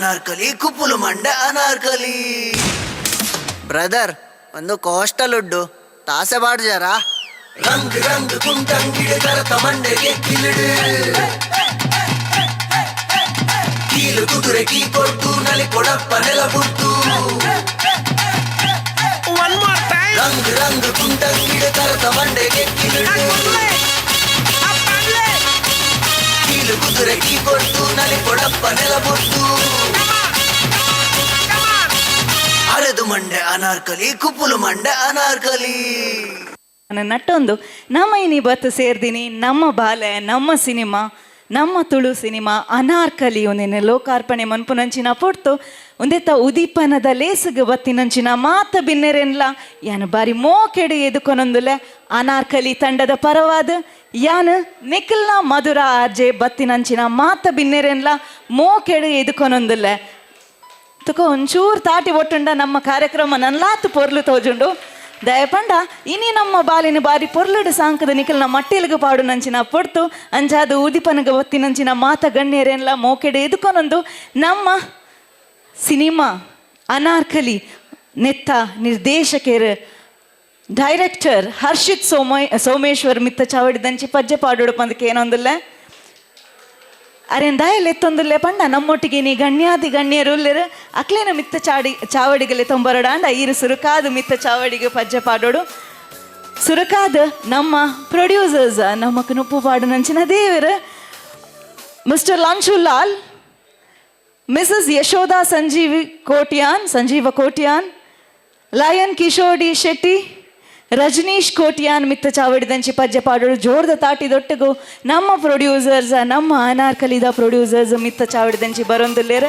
అనార్కలి కుప్పులు మండ అనార్కలి బ్రదర్ ಒಂದು ಕೋಸ್ಟಲ್ ಉಡ್ಡು. ತಾಸೆ ಬಾಡ್ಜಾರ ರಂಗ್ ರಂಗ್ ಕುಂಟಂಗಿಡೆ ಕರತ ಮಂಡೆಗೆ ಕಿಲಿಡು ಕೀಲು ಕುದುರೆ ಕೀ ಕೊಟ್ಟು ನಲಿ ಕೊಡಪ್ಪ ನೆಲ ಬುಟ್ಟು ರಂಗ್ ರಂಗ್ ಕುಂಟಂಗಿಡೆ ಕರತ ಮಂಡೆಗೆ ಕಿಲಿಡು ಕೀಲು ಕುದುರೆಕಿ ಕೊಟ್ಟು ನಲಿ ಕೊಡಪ್ಪ ನೆಲಬುಟ್ಟು ಅರೆದು ಮಂಡೆ ಅನಾರ್ಕಲಿ ಕುಪ್ಪುಲು ಮಂಡೆ ಅನಾರ್ಕಲಿ ನನ್ನ ನಟ್ಟೊಂದು ನಮ್ಮ ಇನಿ ಬತ್ತು ಸೇರ್ದಿನಿ ನಮ್ಮ ಬಾಲೆ ನಮ್ಮ ಸಿನಿಮಾ ನಮ್ಮ ತುಳು ಸಿನಿಮಾ ಅನಾರ್ಕಲಿ ಒಂದಿನ ಲೋಕಾರ್ಪಣೆ ಮನ್ಪುನಂಚಿನ ಪೊಡ್ತು ಒಂದೆತ್ತ ಉದೀಪನದ ಲೇಸುಗ ಬತ್ತಿನಂಚಿನ ಮಾತ ಬಿನ್ನೆರೆನ್ಲ, ಯಾನು ಬಾರಿ ಮೋಕೆಡೆ ಎದುಕೊನೊಂದುಲೆ ಅನಾರ್ಕಲಿ ತಂಡದ ಪರವಾದ, ಯಾನು ನಿಖಿಲ್ನ ಮಧುರ ಆರ್ಜೆ ಬತ್ತಿನಂಚಿನ ಮಾತ ಬಿನ್ನೆರೆನ್ಲ, ಮೋಕೆಡೆ ಎದುಕೊನೊಂದುಲೆ ತುಕ, ಒಂಚೂರು ತಾಟಿ ಒಟ್ಟುಂಡ ನಮ್ಮ ಕಾರ್ಯಕ್ರಮ ನನ್ಲಾತು ಪೊರ್ಲು ತೋಜುಂಡು. ದಯಪಂಡ, ಇನಿ ನಮ್ಮ ಬಾಲಿನ ಬಾರಿ ಪೊರ್ಲುಡು ಸಾಂಕದ ನಿಖಲ್ನ ಮಟ್ಟಿಲ್ಗ ಪಾಡು ನಂಚಿನ ಪೊಡ್ತು. ಅಂಜಾದು ಉದಿಪನಗ ಒತ್ತಿನಂಚಿನ ಮಾತ ಗಣ್ಯರೆಲ್ಲ ಮೋಕೆಡೆ ಎದುಕೊನೊಂದು. ನಮ್ಮ ಸಿನಿಮಾ, ಅನಾರ್ಕಲಿ, ನೆತ್ತ, ನಿರ್ದೇಶಕರ, ಡೈರೆಕ್ಟರ್ ಹರ್ಷಿತ್ ಸೋಮ, ಸೋಮೇಶ್ವರ್, ಮಿತ್ತ ಚಾವಡಿದಂಚಿ ಪಜ್ಜೆ, ಪಾಡೋಡು ಪಂದಕ್ಕೆ ಏನೊಂದಿಲ್ಲ ಅರೆಂದಾಯಲೆ ತೊಂದುಲ್ಲೆ ಪಂಡ? ನಮ್ಮೊಟ್ಟಿಗೆ ನೀ ಗಣ್ಯಾದಿ ಗಣ್ಯರು ಅಕ್ಲೇನ ಮಿತ್ತ ಚಾಡಿ ಚಾವಡಿಗಲೆ ತೊಂಬರಡಾಂಡ ಈರು ಸುರುಕಾದ ಮಿತ್ತ ಚಾವಡಿಗೆ ಪಜ್ಜೆ, ಪಾಡೋಡು. ಸುರುಕಾದ ನಮ್ಮ ಪ್ರೊಡ್ಯೂಸರ್ಸ್ ನಮ್ಮ ನುಪ್ಪು ಪಾಡು ನಂಚಿನ ದೇವರು. Mister Lal missus Yashodha Sanjeevi Kotyan, Sanjeeva Kotyan, lion Kishodi Shetty, Rajneesh Kotyan, ಮಿತ್ತ ಚಾವಡಿದಂಚಿ ಪದ್ಯ ಪಾಡೋಡು ಜೋರ್ದ ತಾಟಿದೊಟ್ಟಿಗೂ ನಮ್ಮ ಪ್ರೊಡ್ಯೂಸರ್ಸ್ ನಮ್ಮ ಅನಾರ್ಕಲಿದ ಪ್ರೊಡ್ಯೂಸರ್ಸ್ ಮಿತ್ತ ಚಾವಡಿದಂಚಿ ಬರೊಂದುಲ್ಲೇರ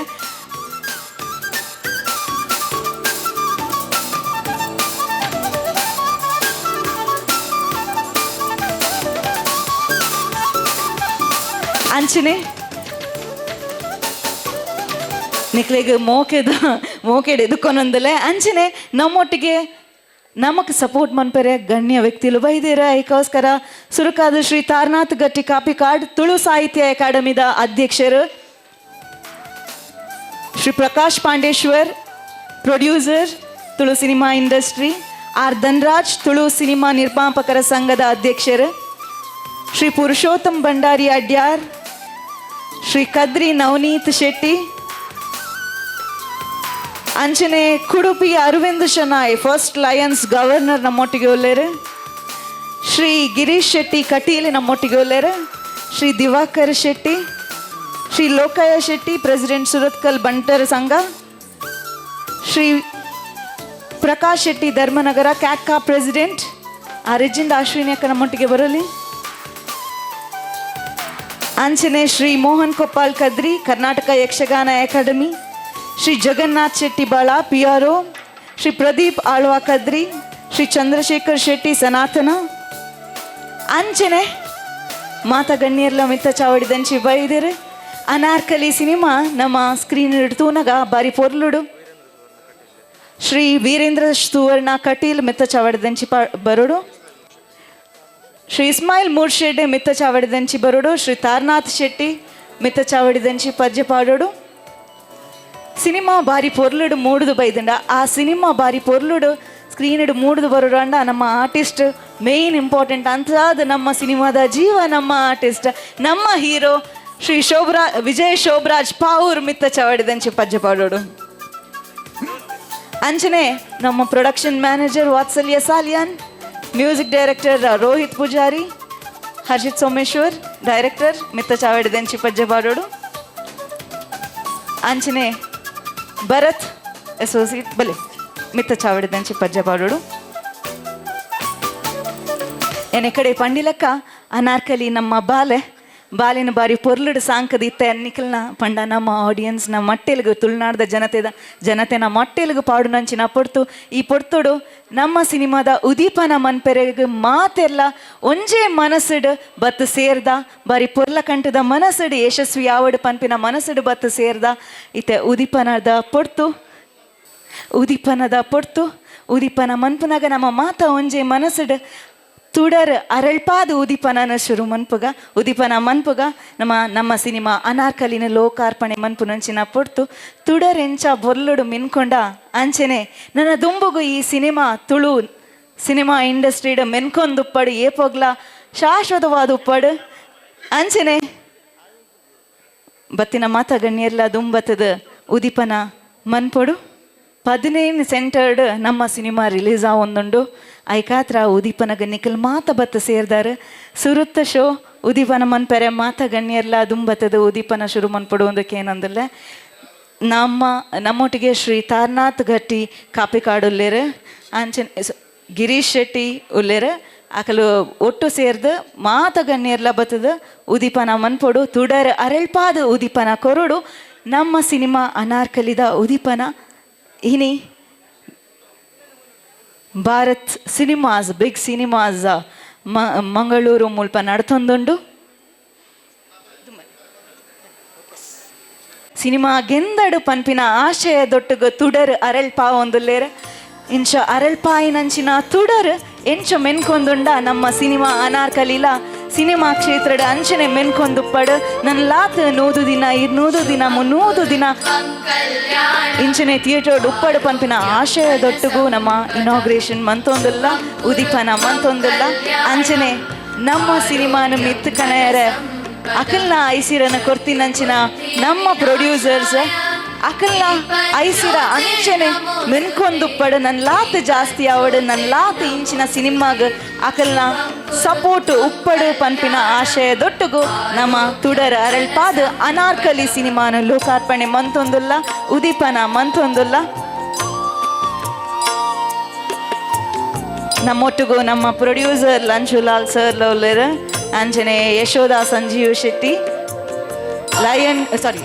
ಅಂಚನೆ. ನಿಕ್ಲಿಗೆ ಮೋಕೆದ, ಮೋಕೆಡ್ ಎದುಕೊನೊಂದಲೆ ಅಂಚನೆ ನಮ್ಮೊಟ್ಟಿಗೆ ನಮಕ್ ಸಪೋರ್ಟ್ ಮನ್ಪರೆ ಗಣ್ಯ ವ್ಯಕ್ತಿಲು ಬೈದಿರ ಐಕೋಸ್ಕರ. ಸುರಕಾದ ಶ್ರೀ ತಾರನಾಥ್ ಗಟ್ಟಿ ಕಾಪಿ ಕಾರ್ಡ್ ತುಳು ಸಾಹಿತ್ಯ ಅಕಾಡೆಮಿದ ಅಧ್ಯಕ್ಷರು. Shri Prakash Pandeshwar producer Tulu cinema industry. R Dhanraj, Tulu cinema ನಿರ್ಮಾಪಕರ ಸಂಘದ ಅಧ್ಯಕ್ಷರು. ಶ್ರೀ ಪುರುಷೋತ್ತಮ್ ಭಂಡಾರಿ ಅಡ್ಯಾರ್. ಶ್ರೀ ಕದ್ರಿ ನವನೀತ್ ಶೆಟ್ಟಿ. ಅಂಚನೆ Kudupi Aravind Shenoy first lions governor ನಮ್ಮೊಟ್ಟಿಗೆ ಒಲ್ಲೇರು. ಶ್ರೀ ಗಿರೀಶ್ ಶೆಟ್ಟಿ ಕಟೀಲಿ ನಮ್ಮೊಟ್ಟಿಗೆ ಒಲ್ಲೇರು. ಶ್ರೀ ದಿವಾಕರ್ ಶೆಟ್ಟಿ, ಶ್ರೀ ಲೋಕಯ್ಯ ಶೆಟ್ಟಿ ಪ್ರೆಸಿಡೆಂಟ್ ಸುರತ್ಕಲ್ ಬಂಟರ್ ಸಂಘ. ಶ್ರೀ ಪ್ರಕಾಶ್ ಶೆಟ್ಟಿ ಧರ್ಮನಗರ ಕ್ಯಾಟ್ಕಾ ಪ್ರೆಸಿಡೆಂಟ್ ಆ ರಿಜಿಂದ ಅಶ್ವಿನಿ ನಮ್ಮೊಟ್ಟಿಗೆ ಬರಲಿ. ಅಂಚನೆ Shri Mohan Koppal Kadri, Karnataka Yakshagana academy. Shri Jagannath Shetty Bala P R Shri Pradeep Alva Kadri, Shri Chandrashekar Shetty Sanatana. ಅಂಚನೆ ಮಾತ ಗಣ್ಯರ್ಲ ಮಿತ್ತ ಚಾವಡಿದಂಚಿ ಬೈದಿರು ಅನಾರ್ಕಲಿ ಸಿನಿಮಾ ನಮ್ಮ ಸ್ಕ್ರೀನ್ ಇಡ್ತೂನಗ ಬಾರಿ ಪೊರ್ಲುಡು. ಶ್ರೀ ವೀರೇಂದ್ರ ಸುವರ್ಣ ಕಟೀಲ್ ಮಿತ್ತ ಚಾವಡಿದಂಚಿ ಪಾ ಬರೋಡು. ಶ್ರೀ ಇಸ್ಮಾಯಿಲ್ ಮೂರ್ಶೆಡ್ಡೆ ಮಿತ್ತ ಚಾವಡಿದಂಚಿ ಬರೋಡು. ಶ್ರೀ ತಾರನಾಥ್ ಶೆಟ್ಟಿ ಮಿತ್ತ ಚಾವಡಿದಂಚಿ ಪದ್ಯ ಪಾಡೋಡು ಸಿನಿಮಾ ಬಾರಿ ಪೊರ್ಲುಡು ಮೂಡುದು ಬೈದಂಡ. ಆ ಸಿನಿಮಾ ಬಾರಿ ಪೊರ್ಲುಡು ಸ್ಕ್ರೀನ್ ಮೂಡುದು ಬರೋಡು ಅಂಡ ನಮ್ಮ ಆರ್ಟಿಸ್ಟ್ ಮೇಯ್ನ್ ಇಂಪಾರ್ಟೆಂಟ್ ಅಂತಾದ ನಮ್ಮ ಸಿನಿಮಾದ ಜೀವ ನಮ್ಮ ಆರ್ಟಿಸ್ಟ್. ನಮ್ಮ ಹೀರೋ ಶ್ರೀ ಶೋಭರಾ, ವಿಜಯ್ ಶೋಭರಾಜ್ ಪಾವೂರ್ ಮಿತ್ತ ಚಾವಡಿದಂಚಿ ಪದ್ಯ ಪಾಡೋಡು. ಅಂಚನೆ ನಮ್ಮ production manager Vatsalya Saliyan music director Rohit Poojary, Harshith Someshwar director ಮಿತ್ತ ಚಾವಡಿದಂಚಿ ಪಜ್ಜೆ ಪಾಡೋಡು. ಅಂಚನೆ ಭರತ್ ಅಸೋಸಿಯೇಟ್ ಬಲೆ ಮಿತ್ತ ಚಾವಡಿದಂಚಿ ಪದ್ಯ ಪಾಡೋಡು ಎನೆ ಕಡೆ ಪಂಡಿಲಕ್ಕ ಅನಾರ್ಕಲಿ ನಮ್ಮ ಬಾಲೆ ಬಾಲಿನ ಬಾರಿ ಪೊರ್ಲುಡು ಸಾಂಕದ ಇತ್ತ. ಎನ್ನಿಕಲ್ನ ಪಂಡ ನಮ್ಮ ಆಡಿಯನ್ಸ್ ನಮ್ಮ ಮಟ್ಟೆಲ್ಗು ತುಳುನಾಡದ ಜನತೆದ, ಜನತೆನ ಮಟ್ಟೆಲ್ಗು ಪಾಡು ನಂಚಿನ ಪೊಡ್ತು ಈ ಪೊಡ್ತುಡು ನಮ್ಮ ಸಿನಿಮಾದ ಉದೀಪನ ಮನ್ಪೆರೆಗ್ ಮಾತೆಲ್ಲ ಒಂಜೆ ಮನಸ್ಸುಡು ಬತ್ತು ಸೇರ್ದ. ಬಾರಿ ಪೊರ್ಲ ಕಂಠದ ಮನಸ್ಸುಡು ಯಶಸ್ವಿ ಯಾವಡು ಪನ್ಪಿನ ಮನಸ್ಸುಡು ಬತ್ತು ಸೇರ್ದ. ಇತ್ತೆ ಉದೀಪನದ ಪೊಡ್ತು ಉದೀಪನದ ಪೊಡ್ತು ಉದೀಪನ ಮನ್ಪುನಾಗ ನಮ್ಮ ಮಾತ ಒಂಜೆ ಮನಸ್ಸುಡು ತುಡರ್ ಅರಳ್ಪಾದ ಉದಿಪನನ ಶುರು ಮನ್ಪುಗ, ಉದಿಪನ ಮನ್ಪುಗ, ನಮ್ಮ ನಮ್ಮ ಸಿನಿಮಾ ಅನಾರ್ಕಲಿನ ಲೋಕಾರ್ಪಣೆ ಮನ್ಪುನಂಚಿನ ಪೊಡ್ತು, ತುಡರ್ ಎಂಚ ಬೊರ್ಲುಡು ಮಿನ್ಕೊಂಡ ಅಂಚೆನೆ, ನನ್ನ ದುಂಬುಗು ಈ ಸಿನಿಮಾ ತುಳು, ಸಿನಿಮಾ ಇಂಡಸ್ಟ್ರಿಡ್ ಮೆನ್ಕೊಂದುಪ್ಪಡು ಏಪೋಗ್ಲ ಶಾಶ್ವತವಾದ ಉಪ್ಪಡು ಅಂಚೆನೆ. ಬತ್ತಿನ ಮಾತ ಗಣ್ಯರ್ಲ ದುಂಬತ್ತದ ಉದಿಪನ ಮನ್ಪೊಡು ಪದಿನೈದು ಸೆಂಟರ್ಡ್ ನಮ್ಮ ಸಿನಿಮಾ ರಿಲೀಸ್ ಆವೊಂದುಂಡು ಐಕಾತ್ರ ಉದೀಪನ ಗಣ್ಯಕಲ್ ಮಾತ ಬತ್ತ ಸೇರ್ದಾರ. ಸುರುತ್ತ ಶೋ, ಉದೀಪನ ಮನ್ಪೆರೆ ಮಾತ ಗಣ್ಯರ್ಲ ದುಂಬತ್ತದ ಉದೀಪನ ಶುರು ಮನ್ ಒಂದಕ್ಕೆ ಏನಂದಲ್ಲ. ನಮ್ಮ, ನಮ್ಮೊಟ್ಟಿಗೆ ಶ್ರೀ ತಾರ್ನಾಥ್ ಗಟ್ಟಿ ಕಾಪಿಕಾಡುಲ್ಲೇರ ಅಂಚನ್ ಸ- ಗಿರೀಶ್ ಶೆಟ್ಟಿ ಉಲ್ಲೇರ ಅಕಲು ಒಟ್ಟು ಸೇರ್ದು ಮಾತ ಗಣ್ಯರ್ಲ ಬತ್ತದ ಉದೀಪನ ಮನ್ಪೊಡು ತುಡರ್ ಅರಳ್ಪಾದ ಉದೀಪನ ಕೊರಡು, ನಮ್ಮ ಸಿನಿಮಾ ಅನಾರ್ಕಲಿದ ಉದೀಪನ. ಇನಿ Bharat cinemas, big cinemas Mangaluru ಮುಲ್ಪ ನಡ್ತೊಂದುಂಡು ಸಿನಿಮಾ ಗೆಂದಡು ಪನ್ಪಿನ ಆಶಯ ದೊಟ್ಟುಗ ತುಡರ್ ಅರಳ್ಪಾ ಒಂದುಲ್ಲೇರ. ಇಂಚ ಅರಳ್ಪಾಯಿನಂಚಿನ ತುಡರ್ ಎಂಚ ಮೆನ್ಕೊಂದುಂಡ ನಮ್ಮ ಸಿನಿಮಾ ಅನಾರ್ಕಲಿಲ. ಸಿನಿಮಾ ಕ್ಷೇತ್ರದ ಅಂಚನೆ ಮೆನ್ಕೊಂದುಪ್ಪಡು ನನ್ನ ಲಾತ್ ನೂದು ದಿನ ಇರ್ನೂದು ದಿನ, ಮುನ್ನೂದು ದಿನ. ಇಂಚನೆ ಥಿಯೇಟರ್ ಉಪ್ಪಡ ಪಂಪಿನ ಆಶಯದೊಟ್ಟಿಗೂ ನಮ್ಮ ಇನಾಗ್ರೇಷನ್ ಮಂತೊಂದಿಲ್ಲ, ಉದೀಪನ ಮಂತೊಂದಿಲ್ಲ. ಅಂಚನೆ ನಮ್ಮ ಸಿನಿಮಾನ ಮಿತ್ ಕಣೆಯರ ಅಕಲ್ನ ಐಸಿರನ ಕೊರ್ತಿನಂಚಿನ ನಮ್ಮ ಪ್ರೊಡ್ಯೂಸರ್ಸ್ ಅಕಲ್ನ ಐಸಿರ, ಅಂಚನೆ ಮೆನ್ಕೊಂದುಪ್ಪಡು ನನ್ನ ಲಾತ್ ಜಾಸ್ತಿ ಅವಡ ನನ್ನ ಲಾತ್ ಇಂಚಿನ ಸಿನಿಮಾಗ ಅಕಲ್ನ ಸಪೋರ್ಟ್, ಉಪ್ಪಡು ಪಂಪಿನ ಆಶಯ ದೊಟ್ಟುಗು, ನಮ್ಮ ತುಡರ ಅರಳ್ಪಾದ ಅನಾರ್ಕಲಿ ಸಿನಿಮಾನ ಲೋಕಾರ್ಪಣೆ ಮಂತೊಂದುಲ್ಲ ಉದೀಪನ ಮಂತೊಂದುಲ್ಲ ನಮ್ಮೊಟ್ಟಿಗೂ ನಮ್ಮ ಪ್ರೊಡ್ಯೂಸರ್ ಲಂಚುಲಾಲ್ ಸರ್ ಲೋಲರ್ ಅಂಜನೆ Yashodha Sanjeev Shetty, lion sorry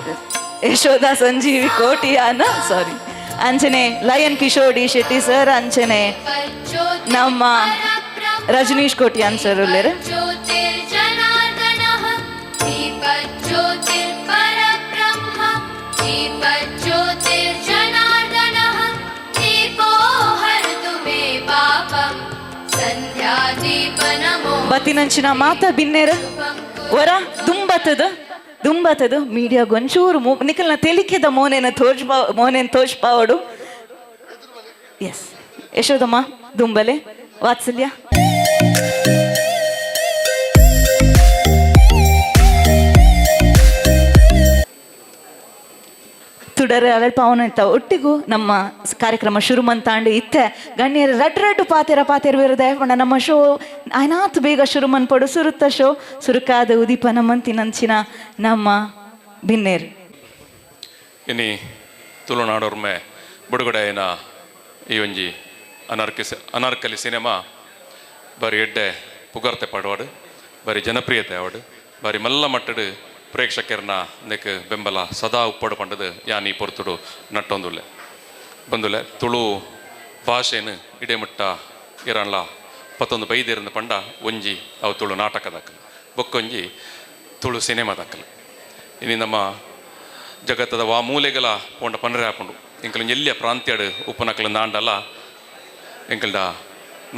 Yashoda Sanjeevi Kotiyan sorry ಅಂಚನೆ lion Kishore D Shetty sir ಅಂಚನೆ ನಮ್ಮ ರಜನೀಶ್ ಕೋಟಿಯಾನ್ ಸರ್ ಉಳ್ಳೇರ ಬತ್ತಿನಂಚಿನ ಮಾತ ಬಿನ್ನೇರ, ವರ ತುಂಬತ್ತದ ದುಂಬತ್ತದ ಮೀಡಿಯಾ ಗೊಂಚೂರು ಮೂ ನಿಖಲ್ನ ತೆಲಿಕೆದ ಮೋನೇನ ತೋಜ್ಬಾ ಮೋನೇನ ತೋಜ್ಪಾವಡು ಎಸ್ ಯಶೋದಮ್ಮ ದುಂಬಲೆ ವಾತ್ಸಲ್ಯ. ತುಡರ ಅಲ್ಪ ಇತ್ತ ಒಟ್ಟಿಗೂ ನಮ್ಮ ಕಾರ್ಯಕ್ರಮ ಶುರು ಮಂತಾಂಡು ಇತ್ತೆ. ಗಣ್ಯರು ರಡ್ ರಡ್ಡು ಪಾತೆರ ಪಾತೆರ ವಿರುದ ಪಂಡ ನಮ್ಮ ಶೋ ಆಯ್ನಾತ್ ಬೇಗ ಶುರು ಮನ್ಪಡು ಸುರುತ್ತ ಶೋ, ಸುರುಕಾದ ಉದೀಪ ನಮ್ಮಂತಿ ನಂಚಿನ ನಮ್ಮ ಬಿನ್ನೇರು ಇನ್ನಿ ತುಳುನಾಡೋರ್ಮೆ ಬಿಡುಗಡೆಯಿನ ಈ ಒಂಜಿ ಅನಾರ್ಕಿ ಅನಾರ್ಕಲಿ ಸಿನಿಮಾ? ಬರೀ ಎಡ್ಡೆ ಪುಗರ್ತೆ ಪಡುವಾಡು, ಬರೀ ಜನಪ್ರಿಯತೆ ಆವಡು, ಬರೀ ಮಲ್ಲ ಮಟ್ಟಡು ಪ್ರೇಕ್ಷಕರನ್ನ ನೆಕ್ ಬೆಂಬಲ ಸದಾ ಪಂಡದು ಯಾನಿ ಪೊರ್ತುಡು ನಟ್ಟೊಂದುಲ್ಲೆ. ಬಂದುಲೆ ತುಳು ಭಾಷೆನು ಇಡೆಮಟ್ಟ ಇರಲ್ಲ ಪತ್ತೊಂದು ಬೈದಿರಂದ ಪಂಡ ಒಂಜಿ ಅವು ತುಳು ನಾಟಕದಾಕಲು. ಬೊಕ್ಕೊಂಜಿ ತುಳು ಸಿನಿಮಾದಾಕಲು. ಇನ್ನು ಇನಿ ನಮ್ಮ ಜಗತ್ತದ ವಾ ಮೂಲೆಗಳ ಪೋಂಡ ಪನ್ರೆ ಹಾಕೊಂಡು ಎಂಕಲ್ ಎಲ್ಲಿಯ ಪ್ರಾಂತ್ಯಡ್ ಉಪನಕಲ ನಾಂಡಲ್ಲ ಎಂಕಲ್ಡ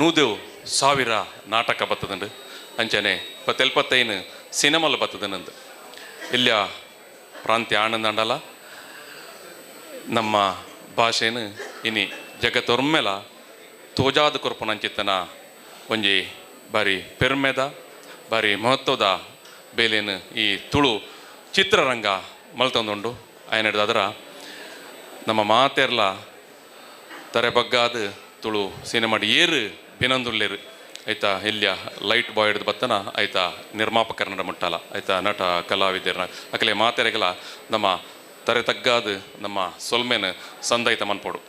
ನೂದು ಸಾವಿರ ನಾಟಕ ಬತ್ತದಂಡು ಅಂಚನೆ ಇಪ್ಪತ್ತೆಲ್ಪತ್ತೈನು ಸಿನಿಮಲ್ ಬತ್ತದನಂದು ಇಲ್ಲಿಯ ಪ್ರಾಂತ್ಯ ಆನಂದಾಂಡಲ್ಲ ನಮ್ಮ ಭಾಷೆನು ಇನಿ ಜಗತ್ತೊರ್ಮೆಲ ತೋಜಾದ ಕೊರ್ಪನಂಚಿತ್ತನ ಒಂಜಿ ಬಾರಿ ಪೆರ್ಮೆದ ಬಾರಿ ಮಹತ್ವದ ಬೇಲೇನು ಈ ತುಳು ಚಿತ್ರರಂಗ ಮಲ್ತೊಂದುಂಡು. ಆಯ್ನಡ್ದು ಅದರ ನಮ್ಮ ಮಾತೆರ್ಲ ತರೆ ಬಗ್ಗಾದ ತುಳು ಸಿನಿಮಾಡ್ ಏರು ಬಿನಂದುಲ್ಲೇರು. ಆಯ್ತಾ, ಇಲ್ಲಿಯ ಲೈಟ್ ಬಾಯ್ ಹಿಡಿದು ಬತ್ತನ ಆಯ್ತಾ, ನಿರ್ಮಾಪಕರನ್ನ ಮುಟ್ಟಲ. ಆಯ್ತಾ, ನಟ ಕಲಾವಿದರ ಅಕಲೆ ಮಾತೆರೆಗಲ ನಮ್ಮ ತರೆ ತಗ್ಗಾದ ನಮ್ಮ ಸೊಲ್ಮೆನ ಸಂದೈತ ಮನ್ಪೋಡು.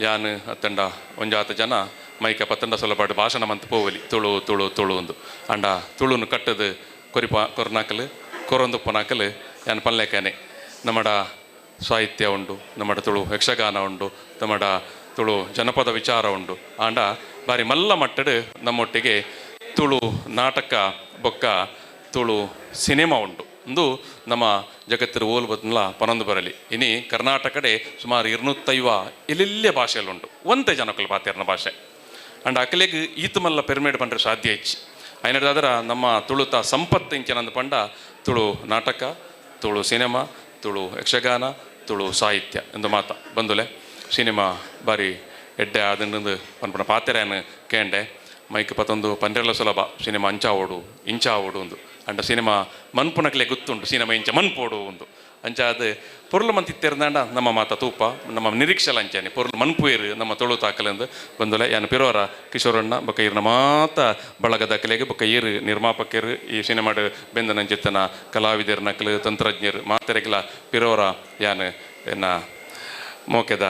ಯಾನ್ ಅತ್ತಂಡ ಒಂಜಾತ ಜನ, ಮೈಕ ಪತ್ತಂಡ ಸೊಲ್ಲಪಾಡು ಭಾಷಣ ಮಂತ್ ಪೋವಲಿ. ತುಳು ತುಳು ತುಳು ಒಂದು ಅಂಡ ತುಳುನು ಕಟ್ಟದ ಕೊರಿಪ, ಕೊರನಾಕಲು ಕೊರೊಂದು ಪೊನಾಕಲು ಯಾನ್ ಪಲ್ಲೆಕನೆ. ನಮ್ಮಡ ಸಾಹಿತ್ಯ ಉಂಡು ನಮ್ಮಡ ತುಳು ಯಕ್ಷಗಾನ ಉಂಡು ನಮ್ಮಡ ತುಳು ಜನಪದ ವಿಚಾರ ಉಂಡು. ಆಂಡ ಬಾರಿ ಮಲ್ಲ ಮಟ್ಟಡು ನಮ್ಮೊಟ್ಟಿಗೆ ತುಳು ನಾಟಕ, ಬೊಕ್ಕ, ತುಳು ಸಿನಿಮಾ ಉಂಡು ಒಂದು ನಮ್ಮ ಜಗತ್ತಿನ ಓಲು ಬದಲ ಪನೊಂದು ಬರಲಿ. ಇನಿ ಕರ್ನಾಟಕಡೆ ಸುಮಾರು ಇರ್ನೂತ್ತೈವ ಭಾಷೆಯಲ್ಲಿ ಉಂಟು ಒಂದೇ ಜನಕ್ಕಲು ಪಾತಿರ್ನ ಭಾಷೆ. ಅಂಡ್ ಅಕಲೆಗ್ ಈತ ಮಲ್ಲ ಪೆರ್ಮೇಡ್ ಪಂಡ್ರೆ ಸಾಧ್ಯ ಹೆಚ್ಚು ಐನದಾದ್ರ ನಮ್ಮ ತುಳುತ ಸಂಪತ್ತು ಇಂಚನಂದು ಪಂಡ ತುಳು ನಾಟಕ, ತುಳು ಸಿನಿಮಾ, ತುಳು ಯಕ್ಷಗಾನ, ತುಳು ಸಾಹಿತ್ಯ. ಎಂದು ಮಾತ ಬಂದುಲೆ. ಸಿನಿಮಾ ಬಾರಿ ಎಡ್ಡೆ ಅದನ್ನೊಂದು ಪನ್ಪನ ಪಾತೆರೇನು ಕೇಂಡೆ ಮೈಕ್ ಪತ್ತೊಂದು ಪಂದ್ರೆಲ್ಲ ಸುಲಭ ಸಿನಿಮಾ ಅಂಚಾವೋಡು ಇಂಚಾವೋಡು ಒಂದು ಅಂಡ ಸಿನಿಮಾ ಮನ್ಪುನಕ್ಲೆ ಗೊತ್ತುಂಟು ಸಿನಿಮಾ ಇಂಚ ಮನ್ಪೋಡು ಒಂದು ಅಂಚ ಅದು ಪೊರ್ಲು ಮಂತ್ ನಮ್ಮ ಮಾತ ತೂಪ ನಮ್ಮ ನಿರೀಕ್ಷೆಲ ಅಂಚಾನೆ ಪೊರ್ಲು ಮನ್ಪುಯರು ನಮ್ಮ ತೊಳು ತಾಕಲೆಂದು ಬಂದಲೆ ಯಾನು ಪಿರೋರ ಕಿಶೋರಣ್ಣ ಬೊಕ್ಕ ಇರ್ನ ಮಾತ ಬಳಗದ ಕಲೆಗೆ ಬೊಕ್ಕ ಈರು ನಿರ್ಮಾಪಕರು ಈ ಸಿನಿಮಾಡ್ ಬೆಂದನ ಚಿತ್ತನ ಕಲಾವಿದರ ನಕಲು ತಂತ್ರಜ್ಞರು ಮಾತೆರೆಗ್ಲ ಪಿರೋರ ಯಾನು ಎನ್ನ ಮೋಕೆದ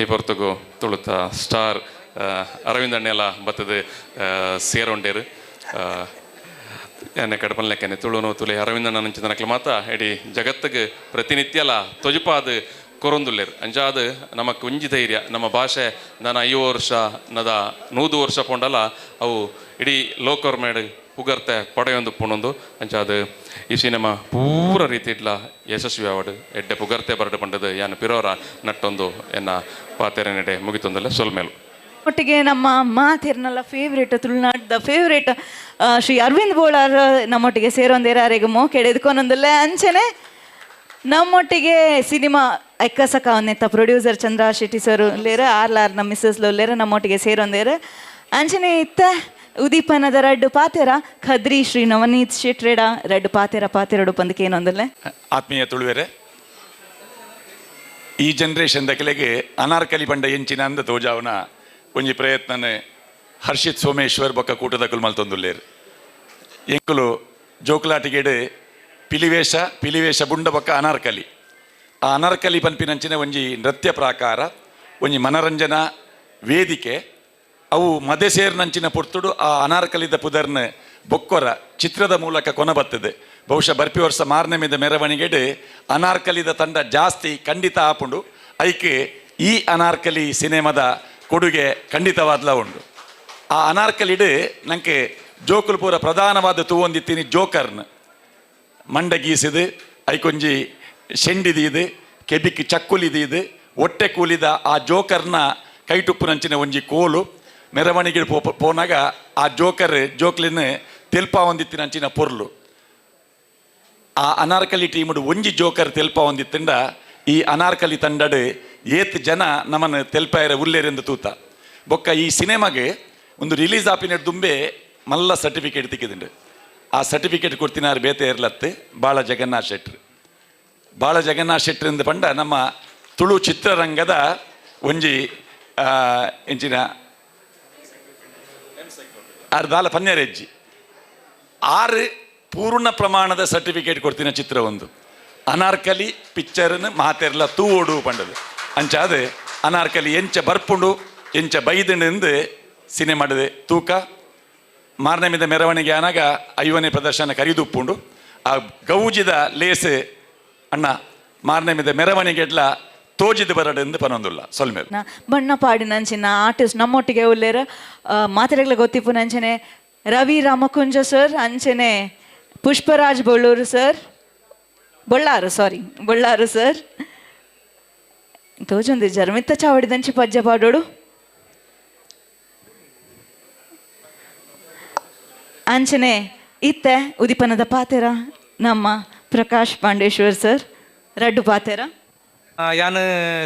ಈ ಪೊರ್ತುಗು ತುಳುತ ಸ್ಟಾರ್ ಅರವಿಂದ್ ಅಣ್ಣೆಲ್ಲ ಬತ್ತದೆ ಸೇರೊಂಡೇರು. ಎನ್ನ ಕಡಪನ್ಲೆಕ್ಕನೆ ತುಳುನು ತುಲೆ ಅರವಿಂದಣ್ಣ ನಂಚಿದನಕ್ಲ ಮಾತ ಇಡೀ ಜಗತ್ತಿಗೆ ಪ್ರತಿನಿತ್ಯಲ ತೊಜುಪಾದ ಕೊರೊಂದುಲ್ಲೇರು. ಅಂಜಾದ ನಮಕ್ ಒಂಜಿ ಧೈರ್ಯ, ನಮ್ಮ ಭಾಷೆ ನಾನು ಐವ ವರ್ಷ ನದ ನೂದು ವರ್ಷ ಪೊಂಡಲ ಅವು ಇಡೀ ಲೋಕರ್ ಮೇಡ್ ಪುಗರ್ತೆ ಪಡೆಯೊಂದು ಪುಣೊಂದು. ಅಂಚಾದ ಈ ಸಿನಿಮಾ ಪೂರ ರೀತಿಡ್ಲ ಯಶಸ್ವಿ ಆವಡು. ಎಡ್ಡೆ ಪುಗರ್ತೆ ಬರಡು ಪಂಡದು ಯಾನು ಪಿರೋರ ನಟ್ಟೊಂದು ಎನ್ನ ಪಾತೆರೆ ನೆಡೆ ಮುಗಿತೊಂದಲ್ಲ ಸೊಲ್ಮೇಲು ಒಟ್ಟಿಗೆ ನಮ್ಮ ಮಾತಿರ್ನಲ್ಲ ಫೇವ್ರೇಟ್ ತುಳುನಾಡ್ದ ಫೇವ್ರೇಟ್ ಶ್ರೀ ಅರವಿಂದ್ ಬೋಳಾರ್ ನಮ್ಮೊಟ್ಟಿಗೆ ಸೇರೊಂದೇರಾರಿಗೆ ಮೋಕೆ ಎದ್ಕೊಂಡೊಂದಲ್ಲ ಅಂಚನೆ. ನಮ್ಮೊಟ್ಟಿಗೆ ಸಿನಿಮಾ ಎಕ್ಕಸಕ ಅವನ್ನೆತ್ತ ಪ್ರೊಡ್ಯೂಸರ್ ಚಂದ್ರ ಶೆಟ್ಟಿ ಸರ್ ಲೇರ ಆರ್ಲಾರ್ ನಮ್ಮ ಮಿಸ್ಸಸ್ ಲೇರ ನಮ್ಮೊಟ್ಟಿಗೆ ಸೇರೊಂದೇರ. ಅಂಚನೆ ಇತ್ತ ಉದೀಪನದ ರಡ್ಡು ಪಾತೆರ ಖದ್ರಿ ಶ್ರೀ ನವನೀತ್ ಶೆಟ್ರೇಡ, ರಡ್ಡು ಪಾತೆರ ಪಾತೆರಡು ಪಂದಕ್ಕೆ ಏನೊಂದಲ್ಲೇ? ಆತ್ಮೀಯ ತುಳುವೆರೆ, ಈ ಜನರೇಷನ್ ದಕಲೆಗೆ ಅನಾರ್ಕಲಿ ಪಂಡ ಎಂಚಿನ ಅಂದ ತೋಜಾವನ ಒಂಜಿ ಪ್ರಯತ್ನನೆ ಹರ್ಷಿತ್ ಸೋಮೇಶ್ವರ್ ಬೊಕ್ಕ ಕೂಟದ ಕುಲ್ಮಲ್ತೊಂದುಲ್ಲೇರು ಎಂಕುಲು ಜೋಕ್ಲಾಟಿಗೆಡೆ ಪಿಲಿವೇಷ ಪಿಲಿವೇಷ ಬುಂಡ ಬೊಕ್ಕ ಅನಾರ್ಕಲಿ. ಆ ಅನಾರ್ಕಲಿ ಪನ್ಪಿನಂಚಿನ ಒಂಜಿ ನೃತ್ಯ ಪ್ರಾಕಾರ, ಒಂಜಿ ಮನರಂಜನಾ ವೇದಿಕೆ ಅವು ಮದೆ ಸೇರ್ನಂಚಿನ ಪುರ್ತುಡು ಆ ಅನಾರ್ಕಲಿದ ಪುದರ್ನ ಬೊಕ್ಕೊರ ಚಿತ್ರದ ಮೂಲಕ ಕೊನ ಕೊನಬತ್ತದೆ ಬಹುಶಃ ಬರ್ಪಿ ವರ್ಷ ಮಾರನೇ మీద ಮೆರವಣಿಗೆಡ್ ಅನಾರ್ಕಲಿದ ತಂಡ ಜಾಸ್ತಿ ಖಂಡಿತ ಆಪುಂಡು ಐಕೆ ಈ ಅನಾರ್ಕಲಿ ಸಿನಿಮಾದ ಕೊಡುಗೆ ಖಂಡಿತವಾದ್ಲ ಉಂಡು. ಆ ಅನಾರ್ಕಲಿಡು ನಂಗೆ ಜೋಕುಲು ಪೂರ ಪ್ರಧಾನವಾದ ತೂವೊಂದಿತ್ತೀನಿ ಜೋಕರ್ನ. ಮಂಡ ಗೀಸಿದು, ಐಕೊಂಜಿ ಶೆಂಡಿದೀದು, ಕೆಬಿಕ್ ಚಕ್ಕುಲಿದೀದು, ಒಟ್ಟೆ ಕೂಲಿದ ಆ ಜೋಕರ್ನ ಕೈಟುಪ್ಪುನಂಚಿನ ಒಂಜಿ ಕೋಲು ಮೆರವಣಿಗೆ ಪೋನಾಗ ಆ ಜೋಕರ್, ಜೋಕ್ಲಿನ ತೆಲ್ಪ ಹೊಂದಿತ್ತಿನಂಚಿನ ಪೊರ್ಲು. ಆ ಅನಾರ್ಕಲಿ ಟೀಮುಡು ಒಂಜಿ ಜೋಕರ್ ತೆಲ್ಪ ಹೊಂದಿತ್ತಿಂಡ ಈ ಅನಾರ್ಕಲಿ ತಂಡಡ್ ಏತ್ ಜನ ನಮ್ಮನ್ನು ತೆಲ್ಪಾಯರ ಉಲ್ಲೇರೆಂದು ತೂತ. ಬೊಕ್ಕ ಈ ಸಿನಿಮಾಗೆ ಒಂದು ರಿಲೀಸ್ ಆಪಿನ ದುಂಬೆ ಮಲ್ಲ ಸರ್ಟಿಫಿಕೇಟ್ ತಿಕ್ಕಿದಿಂಡು. ಆ ಸರ್ಟಿಫಿಕೇಟ್ ಕೊಡ್ತಿನಾರು ಬೇತೆ ಇರ್ಲತ್ತೆ, ಬಾಳ ಜಗನ್ನಾಥ್ ಶೆಟ್ರಿ. ಬಾಳ ಜಗನ್ನಾಥ್ ಶೆಟ್ರಿ ಎಂದು ಪಂಡ ನಮ್ಮ ತುಳು ಚಿತ್ರರಂಗದ ಒಂಜಿ ಎಂಚಿನ ಆರು ದಾಲ ಪನ್ನೆರೆಜ್ಜಿ ಆರು ಪೂರ್ಣ ಪ್ರಮಾಣದ ಸರ್ಟಿಫಿಕೇಟ್ ಕೊಡ್ತೀನ ಚಿತ್ರ ಒಂದು. ಅನಾರ್ಕಲಿ ಪಿಕ್ಚರ್ನ ಮಾತೆರ್ಲ ತೂ ಓಡು ಪಂಡದು. ಅಂಚಾದ ಅನಾರ್ಕಲಿ ಎಂಚ ಬರ್ಪುಂಡು, ಎಂಚ ಬೈದಂಡು ಸಿನಿಮಾಡದೆ ತೂಕ ಮಾರನೇ ಮಿದ ಮೆರವಣಿಗೆ ಆನಾಗ ಐವನೇ ಪ್ರದರ್ಶನ ಕರಿದುಪ್ಪುಂಡು. ಆ ಗೌಜಿದ ಲೇಸ್ ಅಣ್ಣ ಮಾರನೇ ಮಿದ ಮೆರವಣಿಗೆಡ್ಲ ತೋಜಿದ ಬರಡೆಂದು ಪನೊಂದುಲ್ಲ. ಸೊಲ್ಮೇಲೆ ಬಣ್ಣ ಪಾಡಿನಂಚಿನ ಆರ್ಟಿಸ್ಟ್ ನಮ್ಮೊಟ್ಟಿಗೆ ಉಲ್ಲೇರ ಮಾತೆರೆಗ್ಲ ಗೊತ್ತಿಪ್ಪು ನಂಚನೆ ರವಿ ರಾಮಕುಂಜ ಸರ್ ಅಂಚನೆ Pushparaj Bollur sir Bollaru sorry Bollaru sir ತೋಜೊಂದು ಜರ್ಮಿತ್ತ ಚಾವಡಿದಂಚಿ ಪದ್ಯ ಪಾಡೋಡು. ಅಂಚನೆ ಇತ್ತೆ ಉದಿಪನದ ಪಾತೆರ, ನಮ್ಮ ಪ್ರಕಾಶ್ ಪಾಂಡೇಶ್ವರ್ ಸರ್ ರಡ್ಡು ಪಾತೆರ. ಯಾನ್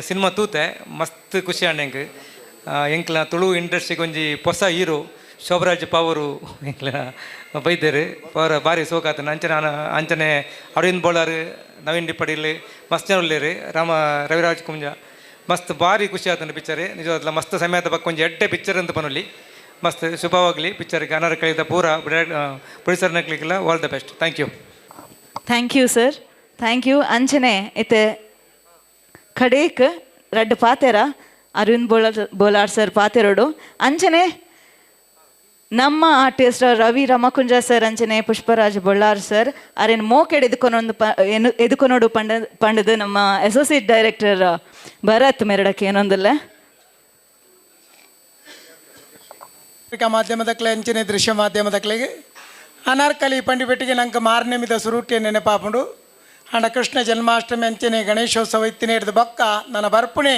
ಸಿನಿಮಾ ತೂತೆ, ಮಸ್ತ್ ಖುಷಿ ಆಂಡ್ ಎಂಕ್ ಎಂಕ್ಲ ತುಳು ಇಂಡಸ್ಟ್ರಿಗೆ ಒಂಜಿ ಹೊಸ ಹೀರೋ ಶೋಭರಾಜ್ ಪವರು ಎಂಕ್ಲ ಬೈದರು. ಅವರ ಭಾರಿ ಸೋಕಾತನ ಅಂಚನೆ ಅಂಚನೆ ಅರವಿಂದ್ ಬೋಳಾರ್ ನವೀನ್ ಡಿಪ್ಪಡಿಲ್ ಮಸ್ತ್ ಜನ ರಾಮ, ರವಿರಾಜ್ ಕುಂಜ. ಮಸ್ತ್ ಭಾರಿ ಖುಷಿ ಆತನ ಪಿಕ್ಚರ್. ನಿಜವಾದ್ಲ ಮಸ್ತ್ ಸಮಯದ ಪಕ್ಕ ಒಂದು ಎಡ್ಡೆ ಪಿಕ್ಚರ್ ಅಂತ ಪನೊಲಿ. ಮಸ್ತ್ ಶುಭವಾಗಲಿ ಪಿಕ್ಚರ್ಗೆ. ಅನಾರ ಕಳಿದ ಪೂರ producer ನಕ್ಲಿಕ್ಕೆಲ್ಲ all the best thank you thank you sir thank you ಅಂಚನೆ, ಇತ್ತೆ ಕಡೇಕ್ ರಡ್ಡ್ ಪಾತೆರ ಅರವಿಂದ್ ಬೋಲಾರ್ ಬೋಲಾರ್ ಸರ್ ಪಾತೆರೋಡು ಅಂಚನೆ ನಮ್ಮ ಆರ್ಟಿಸ್ಟ್ ರವಿ ರಮಕುಂಜ ಸರ್ ಅಂಚನೆ ಪುಷ್ಪರಾಜ್ ಬೊಳ್ಳಾರ್ ಸರ್, ಅರೇನು ಮೋಕೆಡ್ ಎದುಕೊನೊಂದು ಪ ಏನು ಎದುಕೊನೋಡು ಪಂಡ, ಪಂಡದು ನಮ್ಮ ಅಸೋಸಿಯೇಟ್ ಡೈರೆಕ್ಟರ್ ಭರತ್ ಮೆರಡಕ್ಕೆ ಏನೊಂದಿಲ್ಲ. ಮಾಧ್ಯಮದ ಮಾಧ್ಯಮದಕ್ಲೆ ಅಂಚನೆ ದೃಶ್ಯ ಮಾಧ್ಯಮದ ಕಲೆಗೆ ಅನಾರ್ಕಲಿ ಪಂಡಿಬೆಟ್ಟಿಗೆ ನಂಗೆ ಮಾರನೇ ಮಿದ ಸುರುಟಿಯ ನೆನಪಾಪುಂಡು. ಅಂಡ ಕೃಷ್ಣ ಜನ್ಮಾಷ್ಟಮಿ ಅಂಚನೆ ಗಣೇಶೋತ್ಸವ ಇತ್ತಿನ ಹಿಡಿದು ಬೊಕ್ಕ ನನ್ನ ಬರ್ಪುಣೆ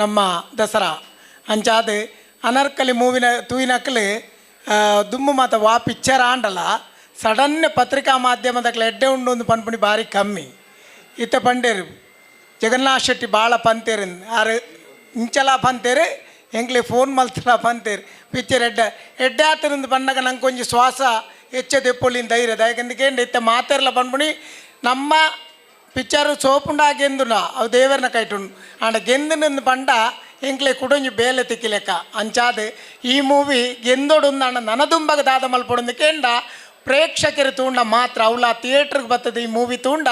ನಮ್ಮ ದಸರಾ. ಅಂಚಾದ ಅನರ್ಕಲಿ ಮೂವಿನ ತೂಯಿನಕ್ಲೆ ದುಮ್ಮು ಮಾತ ವಾ ಪಿಕ್ಚರ್ ಆಂಡಲ ಸಡನ್ ಪತ್ರಿಕಾ ಮಾಧ್ಯಮದಕ್ಲೆ ಎಡ್ಡೆ ಉಂಡು ಒಂದು ಪನ್ಪುಣಿ ಭಾರಿ ಕಮ್ಮಿ. ಇತ್ತ ಪಂಡೇರು, ಜಗನ್ನಾಥ್ ಶೆಟ್ಟಿ ಭಾಳ ಪಂತೇರು ಆರು ಇಂಚಲ ಪಂತೇರು ಎಂಕ್ಲೆ ಫೋನ್ ಮಲ್ತಲ ಪಂತೇರು. ಪಿಕ್ಚರ್ ಎಡ್ಡ, ಎಡ್ಡೆ ಆತರಿಂದ ಬಂದಾಗ ನಂಗೆ ಕೊಂಚ ಶ್ವಾಸ ಹೆಚ್ಚ ತೆಪ್ಪೊಲಿನ ಧೈರ್ಯ. ಯಾಕಂದ್ರೆ ಇತ್ತ ಮಾತೆರ್ಲ ಪನ್ಪುಣಿ ನಮ್ಮ ಪಿಕ್ಚರ್ ಸೋಪುಂಡ ಗೆಂದುನ, ಅವು ದೇವರನ ಕೈಟುಂಡು. ಆಂಡ ಗೆಂದಿನಿಂದ ಪಂಡ ಎಂಕ್ಲೆ ಕುಡೊಂಜಿ ಬೇಲೆ ತಿಕ್ಕಿಲೆಕ್ಕ ಅಂಚಾದೆ ಈ ಮೂವಿ ಗೆಂದೊಡುಂದಾಂಡ ನನದುಂಬಗ ದಾದ ಮಲ್ಪೊಡುಂದು ಕೇಂಡ ಪ್ರೇಕ್ಷಕರು ತೂಂಡ ಮಾತ್ರ ಅವಳ ಥಿಯೇಟ್ರಿಗೆ ಬರ್ತದೆ ಈ ಮೂವಿ ತೂಂಡ.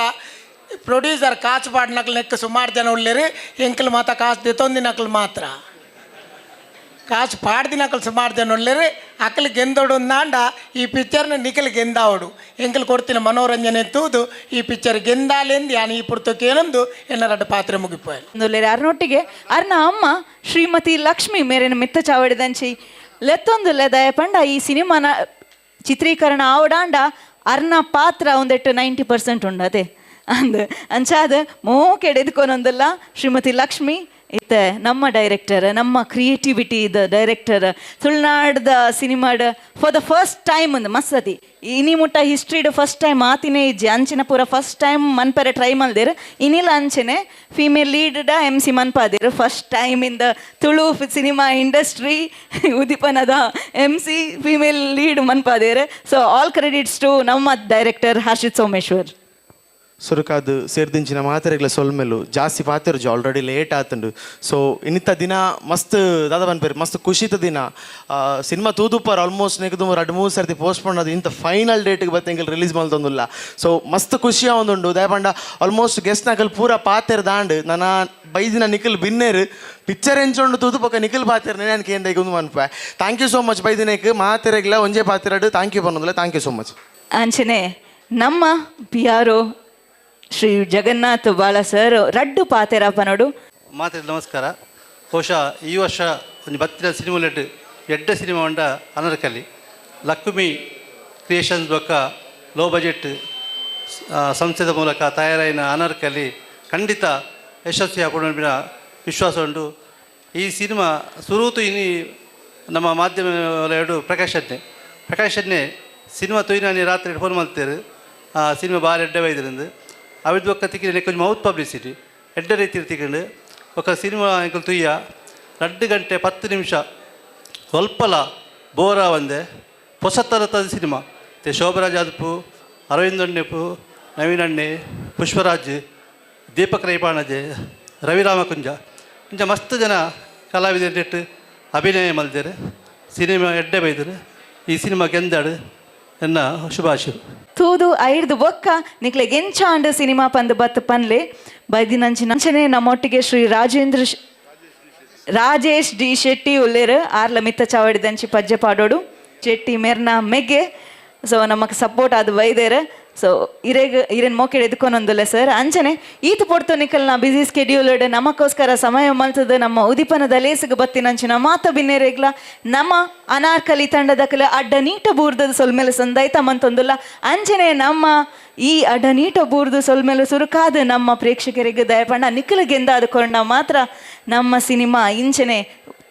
ಪ್ರೊಡ್ಯೂಸರ್ ಕಾಸು ಪಾಡ್ನಕ್ಲು ನೆಕ್ಕ ಸುಮಾರು ಜನ ಉಳ್ಳೇರಿ ಎಂಕಲ್ ಮಾತ ಕಾಸು ದಿತ್ತೊಂದಿನಕ್ಲು ಮಾತ್ರ. ಪಾಡ್ದಿನಕಲ್ ಸುಮಾರು ಜನ ಉಳ್ಳೇರು ಅಕ್ಕಲು ಗೆಂದೋಡು ನಾಂಡ, ಈ ಪಿಕ್ಚರ್ನ ನಿಖಲ್ ಗೆಂದಾವಡು ಎಂಕಲ್ ಕೊಡ್ತಿನ ಮನೋರಂಜನೆ ತೂದು, ಈ ಪಿಕ್ಚರ್ ಗೆಂದಾಲೆಂದು ಯಾನು ಈ ಪುರ್ತಕೇನೊಂದು ಎನ್ನರಡ್ಡ ಪಾತ್ರೆ ಮುಗಿಪೋಯಲ್ ಅರ್ನೊಟ್ಟಿಗೆ ಅರ್ನ ಅಮ್ಮ, ಶ್ರೀಮತಿ ಲಕ್ಷ್ಮಿ ಮೇರೆನ ಮಿತ್ತ ಚಾವಡಿದಂಚಿ ಲೆತ್ತೊಂದು ದಯ ಪಂಡ, ಈ ಸಿನಿಮಾನ ಚಿತ್ರೀಕರಣ ಆವಡಾಂಡ, ಅರ್ನ ಪಾತ್ರ ಒಂದೆಟ್ಟು ನೈಂಟಿ ಪರ್ಸೆಂಟ್ ಉಂಡದೆ. ಅಂದ್ ಅಂಚಾದ ಮೋಕೆಡ್ ಎದ್ಕೊನೊಂದಲ್ಲ ಶ್ರೀಮತಿ ಲಕ್ಷ್ಮಿ ಇತ್ತೆ ನಮ್ಮ ಡೈರೆಕ್ಟರ್ ನಮ್ಮ ಕ್ರಿಯೇಟಿವಿಟಿ ಇದ ಡೈರೆಕ್ಟರ್ ತುಳುನಾಡ್ದ ಸಿನಿಮಾಡ್ ಫಾರ್ ದ ಫಸ್ಟ್ ಟೈಮ್ ಒಂದು ಮಸ್ಸತಿ ಇನಿ ಮುಟ್ಟ ಹಿಸ್ಟ್ರಿಡ್ ಫಸ್ಟ್ ಟೈಮ್ ಆತಿನೇ ಇಜ್ಜಿ. ಅಂಚಿನ ಪೂರ ಫಸ್ಟ್ ಟೈಮ್ ಮನ್ಪರೆ ಟ್ರೈ ಮಲ್ದೇರು ಇನಿಲ್ ಅಂಚನೆ ಫೀಮೇಲ್ ಡ M C ಮನ್ಪಾದಿರು. First time in the Tulu cinema industry ಉದಿಪನದ M C female lead ಮನ್ಪಾದೇರು. ಸೊ ಆಲ್ ಕ್ರೆಡಿಟ್ಸ್ ಟು ನಮ್ಮ ಡೈರೆಕ್ಟರ್ ಹರ್ಷಿತ್ ಸೋಮೇಶ್ವರ್ ಸುರುಕಾದು ಸೇರ್ದಿಂಚಿನ ಮಾತೆರೆಗ್ಲ ಸೊಲ್ಮೆಲು ಜಾಸ್ತಿ ಪಾತೆರ್ಜು ಆಲ್ರೆಡಿ ಲೇಟ್ ಆತಂಡು. ಸೊ ಇನ್ನಿತ್ತ ದಿನ ಮಸ್ತ್, ದಾದ ಬನ್ಪೇರಿ ಮಸ್ತ್ ಖುಷಿತ ದಿನ. ಸಿನಿಮಾ ತೂದುಪ್ಪರ್ ಆಲ್ಮೋಸ್ಟ್ ನೆಗೆದು ಎರಡು ಮೂರು ಸರ್ತಿ ಪೋಸ್ಟ್ಪೋನ್ ಅದು ಇಂಥ ಫೈನಲ್ ಡೇಟ್ಗೆ ಬತ್ತೆಂಗೆ ರಿಲೀಸ್ ಮಲ್ತೊಂದಿಲ್ಲ ಸೊ ಮಸ್ತ್ ಖುಷಿ ಒಂದುಂಡು ದಯಪಂಡ ಆಲ್ಮೋಸ್ಟ್ ಗೆಸ್ಟ್ ನಕಲ್ ಪೂರ ಪಾತೆರ್ ದಾಂಡ್. ನನ್ನ ಬೈದಿನ ನಿಖಿಲ್ ಬಿನ್ನೇರು ಪಿಕ್ಚರ್ ಎಂಚೊಂಡು ತೂದು ಪಕ್ಕ ನಿಖಿಲ್ ಪಾತಿರ್ ನಾನು ಏನ್ ದೈಗೊಂದು ಮನ್ಪ. ಥ್ಯಾಂಕ್ ಯು ಸೋ ಮಚ್ ಬೈದಿನಕ್ಕೆ ಮಾತೆರೆಗ್ಲ ಒಂಜೇ ಪಾತಿರಡು. ಥ್ಯಾಂಕ್ ಯು ಪನ್ನೋದಿಲ್ಲ ಥ್ಯಾಂಕ್ ಯು ಸೋ ಮಚ್ ಅಂಚನೆ ನಮ್ಮ ಪಿ ಆರ್ ಶ್ರೀ ಜಗನ್ನಾಥ್ ಬಾಳ ಸರ್, ರಡ್ಡು ಪಾತೆರಪ್ಪನೋಡು ಮಾತೆ ನಮಸ್ಕಾರ. ಬಹುಶಃ ಈ ವರ್ಷ ಒಂದು ಬತ್ತಿನ ಸಿನಿಮಾಲೆಡ್ ಎಡ್ಡ ಸಿನಿಮಾ ಉಂಡ ಅನರ್ಕಲಿ ಲಕ್ಷ್ಮಿ ಕ್ರಿಯೇಷನ್ಸ್ ಬೊಕ್ಕ ಲೋ ಬಜೆಟ್ ಸಂಸ್ಥೆದ ಮೂಲಕ ತಯಾರಾಯಿನ ಅನರ್ಕಲಿ ಖಂಡಿತ ಯಶಸ್ವಿ ಹಾಕೊಂಡು ವಿಶ್ವಾಸ ಉಂಡು ಈ ಸಿನಿಮಾ ಸುರೂತು ಇನಿ ನಮ್ಮ ಮಾಧ್ಯಮ ಎರಡು ಪ್ರಕಾಶ್ ಪ್ರಕಾಶನ್ನೆ ಸಿನಿಮಾ ತೊಯ್ನಾನಿ ರಾತ್ರಿ ಫೋನ್ ಮಾಡ್ತೇರು ಆ, ಸಿನಿಮಾ ಭಾರಿ ಎಡ್ಡೆ ಅವಿದ್ ಬೊಕ್ಕ ತಿಕ್ಕಿನ ಕೊಂಚ ಮೌತ್ ಪಬ್ಲಿಸಿಟಿ ಎಡ್ಡ ರೀತಿ ತಿಕ್ಕೊಂಡು ఒక ಸಿನಿಮಾ ಎಂಕಲ್ ತುಯ್ಯ ಎರಡು ಗಂಟೆ ಪತ್ತು ನಿಮಿಷ. ಸ್ವಲ್ಪಲ ಬೋರ ಒಂದೆ. ಹೊಸ ಥರದ ಸಿನಿಮಾ. ತೆ ಶೋಭರಾಜ್ ಆದಪು, ಅರವಿಂದ್ ಅಣ್ಣೆಪು, ನವೀನ್ ಅಣ್ಣೆ, ಪುಷ್ಪರಾಜ್, ದೀಪಕ್ ರೈಪಾಣಜೆ ರವಿರಾಮ ಕುಂಜ ಮಸ್ತ್ ಜನ ಕಲಾವಿದರಿಟ್ಟು ಅಭಿನಯ ಮಲ್ದೇರು. ಸಿನಿಮಾ ಎಡ್ಡೆ ಬೈದರು. ಈ ಸಿನಿಮಾ ಗೆಂದಾಡು ಎನ್ನ ಶುಭಾಶಯ. ತೂದು ಐರ್ದು ಬೊಕ್ಕ ನಿಕ್ಲೆ ಎಂಚಾಂಡ್ ಸಿನಿಮಾ ಪಂದ್ ಬತ್ ಪನ್ಲೆ. ಬೈದಿನಂಚಿನ ಅಂಚನೆ ನಮ್ಮೊಟ್ಟಿಗೆ ಶ್ರೀ ರಾಜೇಂದ್ರ ರಾಜೇಶ್ ಡಿ ಶೆಟ್ಟಿ ಉಲ್ಲೇರು, ಆರ್ಲ ಮಿತ್ತ ಚಾವಡಿದಂಚಿ ಪಜ್ಜೆ ಪಾಡೋಡು. ಚೆಟ್ಟಿ ಮೆರ್ನ ಮೆಗ್ಗೆ. ಸೊ ನಮಗೆ ಸಪೋರ್ಟ್ ಅದು ಬೈದೇರು ಸೊ ಇರೇಗ ಇರೇನ್ ಮೋಕೆಡ್ ಎದ್ಕೊನೊಂದಿಲ್ಲ ಸರ್ ಅಂಚನೆ ಈತ ಪೊಡ್ತು ನಿಕಲ್ನ ಬಿಸಿ ಸ್ಕೆಡ್ಯೂಲ್ಡ್ ನಮಕ್ಕೋಸ್ಕರ ಸಮಯ ಮಲ್ತದ ನಮ್ಮ ಉದಿಪನದ ಲೇಸಿಗೆ ಬತ್ತಿನಂಚಿನ ಮಾತ ಬಿನ್ನೆರೆಗ್ಲ, ನಮ್ಮ ಅನಾರ್ಕಲಿ ತಂಡದಕಲ ಅಡ್ಡ ನೀಟ ಬೂರ್ದದ ಸೊಲ್ಮೇಲೆ ಸಂದೈತ ಮಂತೊಂದುಲ್ಲ. ಅಂಜನೆ, ನಮ್ಮ ಈ ಅಡ್ಡ ನೀಟ ಬೂರ್ದು ಸೊಲ್ಮೇಲೆ ಸುರುಕಾದ ನಮ್ಮ ಪ್ರೇಕ್ಷಕರಿಗೆ ದಯಪಂಡ ನಿಖಲಗೆಂದಾದ ಕೊಂಡ ಮಾತ್ರ ನಮ್ಮ ಸಿನಿಮಾ ಇಂಚನೆ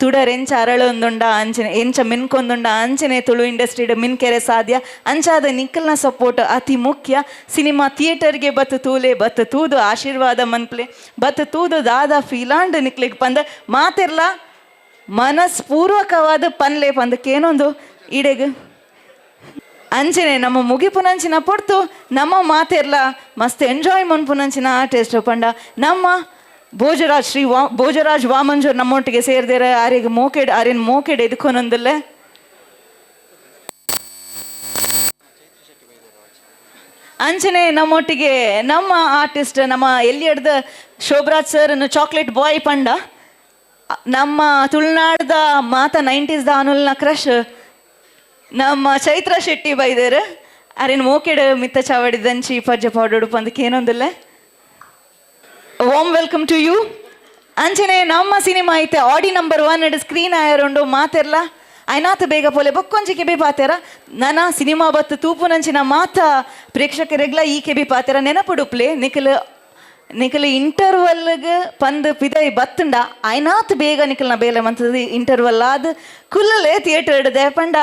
ತುಡರೆಂಚ ಅರಳೊಂದುಂಡ ಅಂಚನೆ ಎಂಚ ಮಿನ್ಕೊಂದುಂಡ ಅಂಚನೆ ತುಳು ಇಂಡಸ್ಟ್ರಿಡ್ ಮಿನ್ಕೆರೆ ಸಾಧ್ಯ ಅಂಚಾದ ನಿಕ್ಕಲ್ನ ಸಪೋರ್ಟ್ ಅತಿ ಮುಖ್ಯ ಸಿನಿಮಾ ಥಿಯೇಟರ್ಗೆ ಬತ್ತು ತೂಲೆ ಬತ್ತು ತೂದು ಆಶೀರ್ವಾದ ಮನ್ಪ್ಲೆ ಬತ್ತು ತೂದು ದಾದ ಫೀಲಾಂಡ್ ನಿಕ್ಲಿಗೆ ಪಂದ ಮನಸ್ ಮನಸ್ಪೂರ್ವಕವಾದ ಪನ್ಲೆ ಪಂದಕ್ಕೇನೊಂದು ಇಡೆಗ್ ಅಂಚನೆ ನಮ್ಮ ಮುಗಿಪುನಂಚಿನ ಪೊಡ್ತು ನಮ್ಮ ಮಾತೆರ್ಲ ಮಸ್ತ್ ಎಂಜಾಯ್ ಮನ್ಪುನಂಚಿನ ಆರ್ಟಿಸ್ಟ್ ಪಂಡ ನಮ್ಮ ಭೋಜರಾಜ್ ಶ್ರೀ ವಾ, ಭೋಜರಾಜ್ ವಾಮಂಜರ್ ನಮ್ಮೊಟ್ಟಿಗೆ ಸೇರಿದೇರ ಆರಿಗೆ ಮೋಕೆಡ್, ಆರೇನು ಮೋಕೆಡ್ ಎದ್ಕೊನೊಂದಿಲ್ಲ ಅಂಚನೆ ನಮ್ಮೊಟ್ಟಿಗೆ ನಮ್ಮ ಆರ್ಟಿಸ್ಟ್ ನಮ್ಮ ಎಲ್ಲಿಯಡ್ದ ಶೋಭರಾಜ್ ಸರ್ ಚಾಕ್ಲೇಟ್ ಬಾಯ್ ಪಂಡ. ನಮ್ಮ ತುಳುನಾಡ್ದ ಮಾತ ನೈಂಟೀಸ್ದ ಅನುಲ್ನ ಕ್ರಶ್ ನಮ್ಮ ಚೈತ್ರ ಶೆಟ್ಟಿ ಬೈದೇರು. ಅರಿನ್ ಮೋಕೆಡ್ ಮಿತ್ತ ಚಾವಡಿದಂಚಿ ಪಜ್ಜ ಪಾಡೋಡು ಪಂದಕ್ಕೆ ಏನೊಂದಿಲ್ಲ. ವಾಮ್ ವೆಲ್ಕಮ್ ಟು ಯು ಅಂಚನೆ ನಮ್ಮ ಸಿನಿಮಾ ಐತೆ ಆಡಿ ನಂಬರ್ ಒನ್ ಇಡ್ ಸ್ಕ್ರೀನ್ ಆಯರುಂಡು, ಮಾತೆರ್ಲ? ಐನಾತ ಬೇಗ ಪೋಲೆ, ಬೊಕ್ಕೊಂಜಿ ಬಿ ಪಾತೆರ? ನನ ಸಿನಿಮಾ ಬತ್ತು ತೂಪು ನಂಚಿನ ಮಾತ ಪ್ರೇಕ್ಷಕರೆಗ್ಲ ಈ ಕೆಬಿ ಪಾತೆರ ನೆನಪುಡುಪ್ಲೆ ನಿಖಲ್ ನಿಖಲ್ ಇಂಟರ್ವಲ್ಗೆ ಪಂದ್ ಪಿದೈ ಬತ್ತಂಡ. ಐನಾತ್ ಬೇಗ ನಿಖಲ್ನ ಬೇಲೆ ಮಂತದ ಇಂಟರ್ವಲ್ ಆದ್ ಕುಲ್ಲಲೇ ಥಿಯೇಟರ್ ಇಡದೆ ಪಂಡ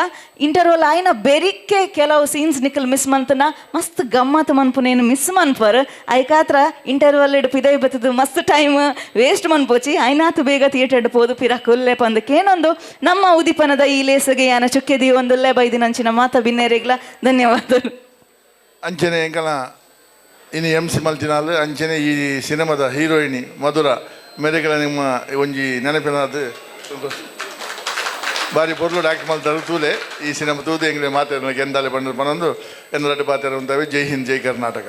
ಇಂಟರ್ವಲ್ ಆಯ್ನ ಬೆರಿಕೆ ಕೆಲವು ಸೀನ್ಸ್ ನಿಖಲ್ ಮಿಸ್ ಮಂತನ. ಮಸ್ತ್ ಗಮ್ಮತ್ ಮನ್ಪುನೇನು ಮಿಸ್ ಮನ್ಪರ್. ಐಕಾತ್ರ ಇಂಟರ್ವಲ್ ಇಡ್ ಪಿದೈ ಬತ್ತದು ಮಸ್ತ್ ಟೈಮ್ ವೇಸ್ಟ್ ಮನ್ಪೋಚಿ ಐನಾತ್ ಬೇಗ ಥಿಯೇಟರ್ ಪೋದು ಪಿರ ಕುಲ್ಲೆ ಪಂದಕ್ಕೇನೊಂದು ನಮ್ಮ ಉದಿಪನದ ಈ ಲೇಸಗೆ ಯಾನ ಚುಕ್ಕೆದಿ ಒಂದಲ್ಲೇ ಬೈದಿನಂಚಿನ ಮಾತ ಬಿನ್ನೇರಿಗ್ಲ ಧನ್ಯವಾದಗಳು. ಅಂಚನೆ ಎಂಕಲ ಇನ್ನು ಎಂ ಸಿ ಮಲ್ತಿನಾಲ್ ಅಂಚನೆ ಈ ಸಿನಿಮಾದ ಹೀರೋಯಿನಿ ಮಧುರ ಮೆರೆಗಳ ನಿಮ್ಮ ಒಂಜಿ ನೆನಪಿನದು ಬಾರಿ ಪೊರ್ಲು ಡಾಕ್ಟರ್ ಮಲ್ ತೂಲೆ. ಈ ಸಿನಿಮಾ ತೂದೆ ಎಂಗ್ಲೆ ಮಾತಾಡ ಎಂದಾಲೆ ಬಂದು ಪನೊಂದು ಎಂದರಟ್ಟು ಪಾತ್ರ ಉಂಟವೆ. ಜೈ ಹಿಂದ್, ಜೈ ಕರ್ನಾಟಕ.